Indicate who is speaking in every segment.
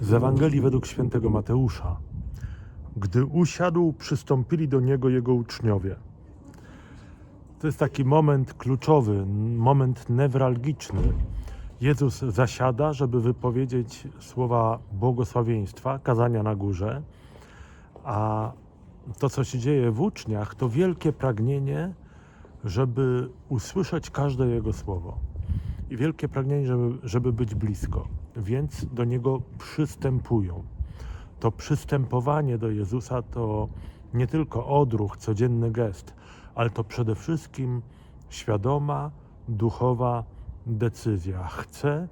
Speaker 1: Z Ewangelii według świętego Mateusza. Gdy usiadł, przystąpili do niego jego uczniowie. To jest taki moment kluczowy, moment newralgiczny. Jezus zasiada, żeby wypowiedzieć słowa błogosławieństwa, kazania na górze, a to, co się dzieje w uczniach, to wielkie pragnienie, żeby usłyszeć każde Jego słowo. I wielkie pragnienie, żeby, żeby być blisko. Więc do Niego przystępują. To przystępowanie do Jezusa to nie tylko odruch, codzienny gest, ale to przede wszystkim świadoma, duchowa decyzja. Chcę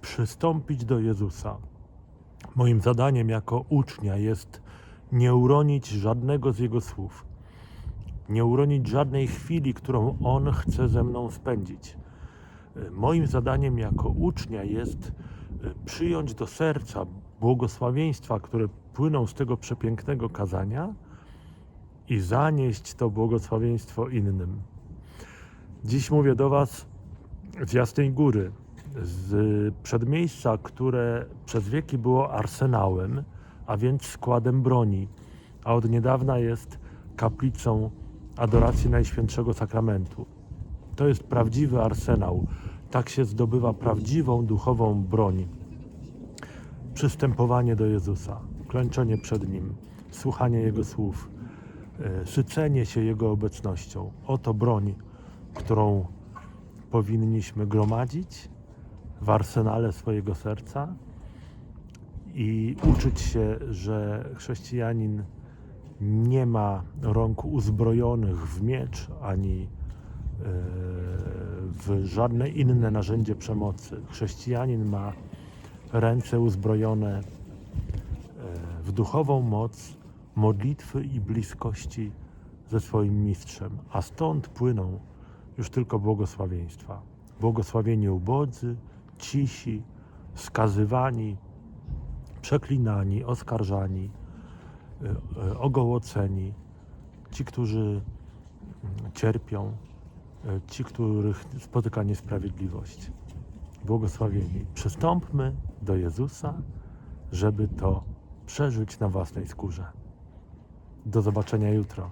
Speaker 1: przystąpić do Jezusa. Moim zadaniem jako ucznia jest nie uronić żadnego z Jego słów, nie uronić żadnej chwili, którą On chce ze mną spędzić. Moim zadaniem jako ucznia jest przyjąć do serca błogosławieństwa, które płyną z tego przepięknego kazania i zanieść to błogosławieństwo innym. Dziś mówię do Was z Jasnej Góry, z przedmieścia, które przez wieki było arsenałem, a więc składem broni, a od niedawna jest kaplicą adoracji Najświętszego Sakramentu. To jest prawdziwy arsenał. Tak się zdobywa prawdziwą duchową broń. Przystępowanie do Jezusa, klęczenie przed Nim, słuchanie Jego słów, e, sycenie się Jego obecnością. Oto broń, którą powinniśmy gromadzić w arsenale swojego serca i uczyć się, że chrześcijanin nie ma rąk uzbrojonych w miecz ani e, w żadne inne narzędzie przemocy. Chrześcijanin ma ręce uzbrojone e, w duchową moc modlitwy i bliskości ze swoim mistrzem, a stąd płyną już tylko błogosławieństwa. Błogosławieni ubodzy, cisi, skazywani, przeklinani, oskarżani, e, ogołoceni, ci, którzy mm, cierpią, ci, których spotyka niesprawiedliwość. Błogosławieni. Przystąpmy do Jezusa, żeby to przeżyć na własnej skórze. Do zobaczenia jutro.